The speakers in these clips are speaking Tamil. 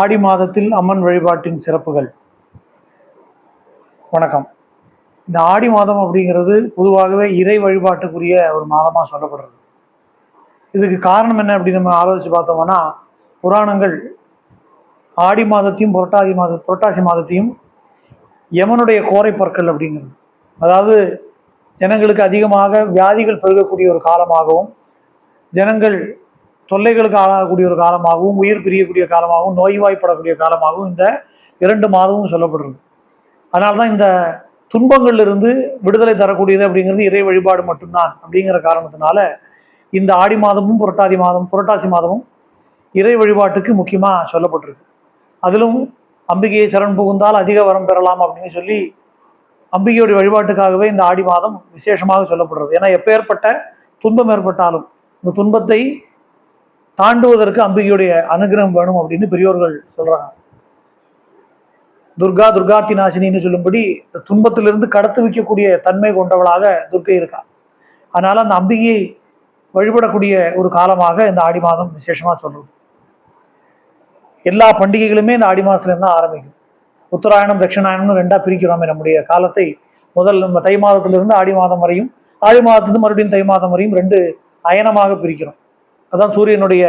ஆடி மாதத்தில் அம்மன் வழிபாட்டின் சிறப்புகள். வணக்கம். இந்த ஆடி மாதம் அப்படிங்கிறது பொதுவாகவே இறை வழிபாட்டுக்குரிய ஒரு மாதமாக சொல்லப்படுறது. இதுக்கு காரணம் என்ன அப்படின்னு நம்ம ஆலோசித்து பார்த்தோம்னா புராணங்கள் ஆடி மாதத்தையும் புரட்டாதி மாத புரட்டாசி மாதத்தையும் யமனுடைய கோரை பற்கள் அப்படிங்கிறது. அதாவது ஜனங்களுக்கு அதிகமாக வியாதிகள் பெருகக்கூடிய ஒரு காலமாகவும் ஜனங்கள் தொல்லைகளுக்கு ஆளாகக்கூடிய ஒரு காலமாகவும் உயிர் பிரியக்கூடிய காலமாகவும் நோய்வாய்ப்படக்கூடிய காலமாகவும் இந்த இரண்டு மாதமும் சொல்லப்படுறது. அதனால தான் இந்த துன்பங்களிலிருந்து விடுதலை தரக்கூடியது அப்படிங்கிறது இறை வழிபாடு மட்டும்தான் அப்படிங்கிற காரணத்தினால இந்த ஆடி மாதமும் புரட்டாதி மாதம் புரட்டாசி மாதமும் இறை வழிபாட்டுக்கு முக்கியமாக சொல்லப்பட்டிருக்கு. அதிலும் அம்பிகையை சரண் புகுந்தால் அதிக வரம் பெறலாம் அப்படின்னு சொல்லி அம்பிகையோட வழிபாட்டுக்காகவே இந்த ஆடி மாதம் விசேஷமாக சொல்லப்படுறது. ஏன்னா எப்பேற்பட்ட துன்பம் ஏற்பட்டாலும் இந்த துன்பத்தை தாண்டுவதற்கு அம்பிகையுடைய அனுகிரகம் வேணும் அப்படின்னு பெரியோர்கள் சொல்றாங்க. துர்கா துர்காத்தி நாசினின்னு சொல்லும்படி இந்த துன்பத்திலிருந்து கடத்து வைக்கக்கூடிய தன்மை கொண்டவளாக துர்க்கை இருக்கா? அதனால அந்த அம்பிகையை வழிபடக்கூடிய ஒரு காலமாக இந்த ஆடி மாதம் விசேஷமா சொல்றோம். எல்லா பண்டிகைகளுமே இந்த ஆடி மாதத்துலேருந்து தான் ஆரம்பிக்கும். உத்தராயணம் தட்சிணாயணம்னு ரெண்டா பிரிக்கிறோமே நம்முடைய காலத்தை. முதல் நம்ம தை மாதத்திலிருந்து ஆடி மாதம் வரையும் ஆடி மாதத்துலேருந்து மறுபடியும் தை மாதம் வரையும் ரெண்டு அயனமாக பிரிக்கிறோம். அதான் சூரியனுடைய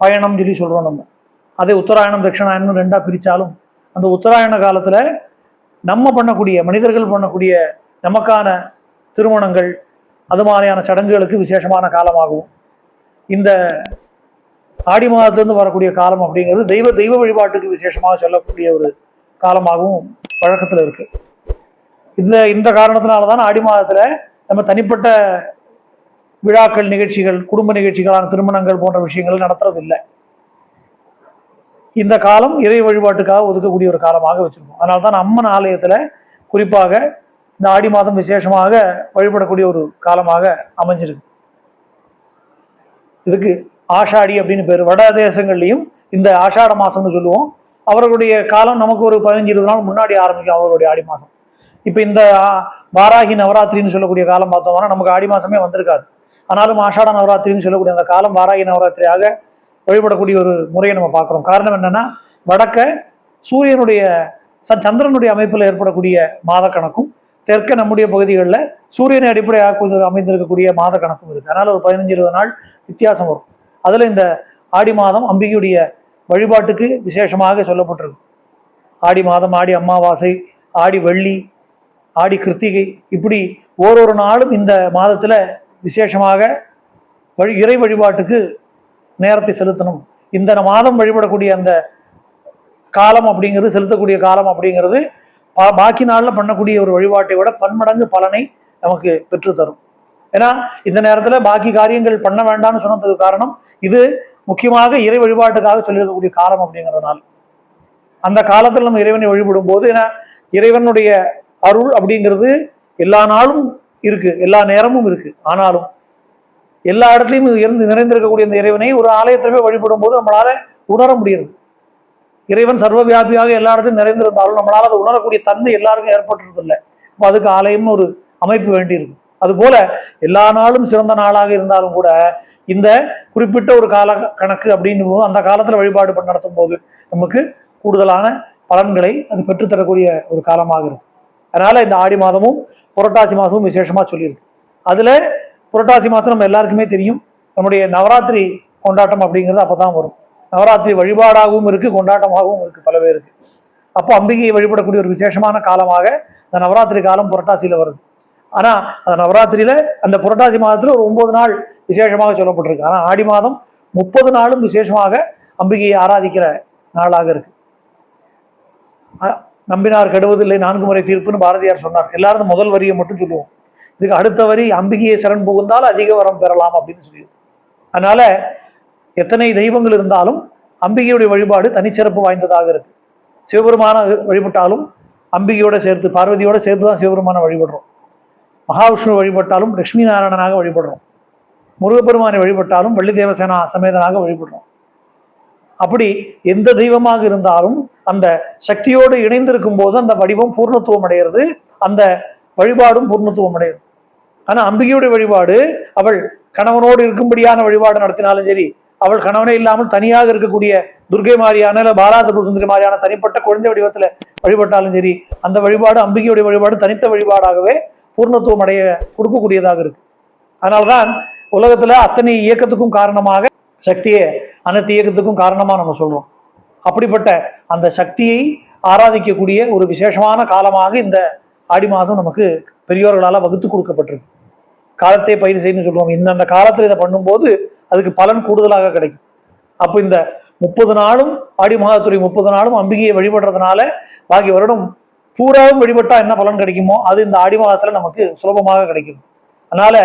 பயணம் சொல்லி சொல்கிறோம் நம்ம. அதே உத்தராயணம் தட்சிணாயணம் ரெண்டாக பிரித்தாலும் அந்த உத்தராயண காலத்தில் நம்ம பண்ணக்கூடிய மனிதர்கள் பண்ணக்கூடிய நமக்கான திருமணங்கள் அது மாதிரியான சடங்குகளுக்கு விசேஷமான காலமாகவும் இந்த ஆடி மாதத்துலேருந்து வரக்கூடிய காலம் அப்படிங்கிறது தெய்வ தெய்வ வழிபாட்டுக்கு விசேஷமாக சொல்லக்கூடிய ஒரு காலமாகவும் வழக்கத்தில் இருக்குது இந்த இந்த காரணத்தினால தான் ஆடி மாதத்தில் நம்ம தனிப்பட்ட விழாக்கள் நிகழ்ச்சிகள் குடும்ப நிகழ்ச்சிகளான திருமணங்கள் போன்ற விஷயங்கள் நடத்துறதில்லை. இந்த காலம் இறை வழிபாட்டுக்காக ஒதுக்கக்கூடிய ஒரு காலமாக வச்சுருக்கோம். அதனால தான் அம்மன் ஆலயத்தில் குறிப்பாக இந்த ஆடி மாதம் விசேஷமாக வழிபடக்கூடிய ஒரு காலமாக அமைஞ்சிருக்கு. இதுக்கு ஆஷாடி அப்படின்னு பேர். வட தேசங்கள்லையும் இந்த ஆஷாட மாதம்னு சொல்லுவோம். அவர்களுடைய காலம் நமக்கு ஒரு பதினஞ்சு இருபது நாள் முன்னாடி ஆரம்பிக்கும் அவர்களுடைய ஆடி மாதம் இப்போ இந்த வாராகி நவராத்திரின்னு சொல்லக்கூடிய காலம் பார்த்தோம்னா நமக்கு ஆடி மாசமே வந்திருக்காது. ஆனாலும் ஆஷாட நவராத்திரின்னு சொல்லக்கூடிய அந்த காலம் வாராகி நவராத்திரியாக வழிபடக்கூடிய ஒரு முறையை நம்ம பார்க்குறோம். காரணம் என்னென்னா வடக்க சூரியனுடைய சந்திரனுடைய அமைப்பில் ஏற்படக்கூடிய மாத கணக்கும் தெற்க நம்முடைய பகுதிகளில் சூரியனை அடிப்படையாக கொண்டு அமைந்திருக்கக்கூடிய மாத கணக்கும் இருக்குது அதனால் ஒரு பதினஞ்சு இருபது நாள் வித்தியாசம் வரும். அதில் இந்த ஆடி மாதம் அம்பிகையுடைய வழிபாட்டுக்கு விசேஷமாக சொல்லப்பட்டிருக்கு. ஆடி மாதம் ஆடி அமாவாசை ஆடி வெள்ளி ஆடி கிருத்திகை இப்படி ஓரொரு நாளும் இந்த மாதத்தில் விசேஷமாக வழி இறை வழிபாட்டுக்கு நேரத்தை செலுத்தணும். இந்த மாதம் வழிபடக்கூடிய அந்த காலம் அப்படிங்கிறது செலுத்தக்கூடிய காலம் அப்படிங்கிறது பா- பாக்கி நாளில் பண்ணக்கூடிய ஒரு வழிபாட்டை விட பன்மடங்கு பலனை நமக்கு பெற்றுத்தரும் ஏன்னா இந்த நேரத்தில் பாக்கி காரியங்கள் பண்ண வேண்டாம்னு சொன்னதுக்கு காரணம் இது முக்கியமாக இறை வழிபாட்டுக்காக சொல்லியிருக்கக்கூடிய காலம் அப்படிங்கிறதுனால. அந்த காலத்தில் நம்ம இறைவனை வழிபடும் போது ஏன்னா இறைவனுடைய அருள் அப்படிங்கிறது எல்லா நாளும் இருக்கு. எல்லா நேரமும் இருக்கு. ஆனாலும் எல்லா இடத்துலையும் இருந்து நிறைந்திருக்கக்கூடிய இந்த இறைவனை ஒரு ஆலயத்திலே வழிபடும் போது நம்மளால உணர முடியுது இறைவன் சர்வவியாபியாக எல்லா இடத்துலையும் நிறைந்திருந்தாலும் நம்மளால அதை உணரக்கூடிய தன்மை எல்லாருக்கும் ஏற்பட்டுறது இல்லை அப்போ அதுக்கு ஆலயம்னு ஒரு அமைப்பு வேண்டியிருக்கும். அதுபோல எல்லா நாளும் சிறந்த நாளாக இருந்தாலும் கூட இந்த குறிப்பிட்ட ஒரு கால கணக்கு அப்படின்னும் போது அந்த காலத்தில் வழிபாடு பண்ண நடத்தும் போது நமக்கு கூடுதலான பலன்களை அது பெற்றுத்தரக்கூடிய ஒரு காலமாக இருக்கும் அதனால இந்த ஆடி மாதமும் புரட்டாசி மாதமும் விசேஷமாக சொல்லியிருக்கு. அதில் புரட்டாசி மாதம் நம்ம எல்லாருக்குமே தெரியும். நம்முடைய நவராத்திரி கொண்டாட்டம் அப்படிங்கிறது அப்போ தான் வரும். நவராத்திரி வழிபாடாகவும் இருக்குது கொண்டாட்டமாகவும் இருக்குது பல பேருக்கு. அப்போ அம்பிகையை வழிபடக்கூடிய ஒரு விசேஷமான காலமாக அந்த நவராத்திரி காலம் புரட்டாசியில் வருது. ஆனால் அந்த நவராத்திரியில் அந்த புரட்டாசி மாதத்தில் ஒரு ஒம்பது நாள் விசேஷமாக சொல்லப்பட்டிருக்கு. ஆனால் ஆடி மாதம் முப்பது நாளும் விசேஷமாக அம்பிகையை ஆராதிக்கிற நாளாக இருக்குது நம்பினார் கெடுவதில்லை நான்கு முறை தீர்ப்புன்னு பாரதியார் சொன்னார். எல்லாரும் முதல் வரியை மட்டும் சொல்லுவோம். இதுக்கு அடுத்த வரி அம்பிகையை சரண் புகுந்தால் அதிக வரம் பெறலாம் அப்படின்னு சொல்லி அதனால எத்தனை தெய்வங்கள் இருந்தாலும் அம்பிகையுடைய வழிபாடு தனிச்சிறப்பு வாய்ந்ததாக இருக்கு. சிவபெருமான வழிபட்டாலும் அம்பிகையோட சேர்த்து பார்வதியோட சேர்த்து தான் சிவபெருமான வழிபடுறோம். மகாவிஷ்ணு வழிபட்டாலும் லட்சுமி நாராயணனாக வழிபடுறோம். முருகப்பெருமானை வழிபட்டாலும் வள்ளி தேவசேனா சமேதனாக வழிபடுறோம். அப்படி எந்த தெய்வமாக இருந்தாலும் அந்த சக்தியோடு இணைந்திருக்கும் போது அந்த வடிவம் பூர்ணத்துவம் அடைகிறது. அந்த வழிபாடும் பூர்ணத்துவம் அடைகிறது. ஆனா அம்பிகையுடைய வழிபாடு அவள் கணவனோடு இருக்கும்படியான வழிபாடு நடத்தினாலும் சரி அவள் கணவனே இல்லாமல் தனியாக இருக்கக்கூடிய துர்கை மாதிரியான இல்லை பாலாசபுர சுந்தரி மாதிரியான தனிப்பட்ட குழந்தை வடிவத்துல வழிபட்டாலும் சரி அந்த வழிபாடு அம்பிகையுடைய வழிபாடு தனித்த வழிபாடாகவே பூர்ணத்துவம் அடைய கொடுக்கக்கூடியதாக இருக்கு. அதனால்தான் உலகத்துல அத்தனை இயக்கத்துக்கும் காரணமாக சக்தியை அனைத்து இயக்கத்துக்கும் காரணமாக நம்ம சொல்கிறோம் அப்படிப்பட்ட அந்த சக்தியை ஆராதிக்கக்கூடிய ஒரு விசேஷமான காலமாக இந்த ஆடி மாதம் நமக்கு பெரியோர்களால் வகுத்து கொடுக்கப்பட்டிருக்கு. காலத்தை பயிர் செய்யணும்னு சொல்லுவோம். இந்த அந்த காலத்தில் இதை பண்ணும்போது அதுக்கு பலன் கூடுதலாக கிடைக்கும். அப்போ இந்த முப்பது நாளும் ஆடி மாதத்துறை முப்பது நாளும் அம்பிகையை வழிபடுறதுனால பாக்கி வருடம் பூராவும் வழிபட்டால் என்ன பலன் கிடைக்குமோ அது இந்த ஆடி மாதத்தில் நமக்கு சுலபமாக கிடைக்கும். அதனால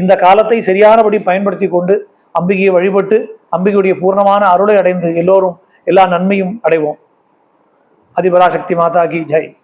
இந்த காலத்தை சரியானபடி பயன்படுத்தி கொண்டு அம்பிகையை வழிபட்டு அம்பிகையுடைய பூர்ணமான அருளை அடைந்து எல்லோரும் எல்லா நன்மையும் அடைவோம். அதிபராசக்தி மாதா கி ஜெய்.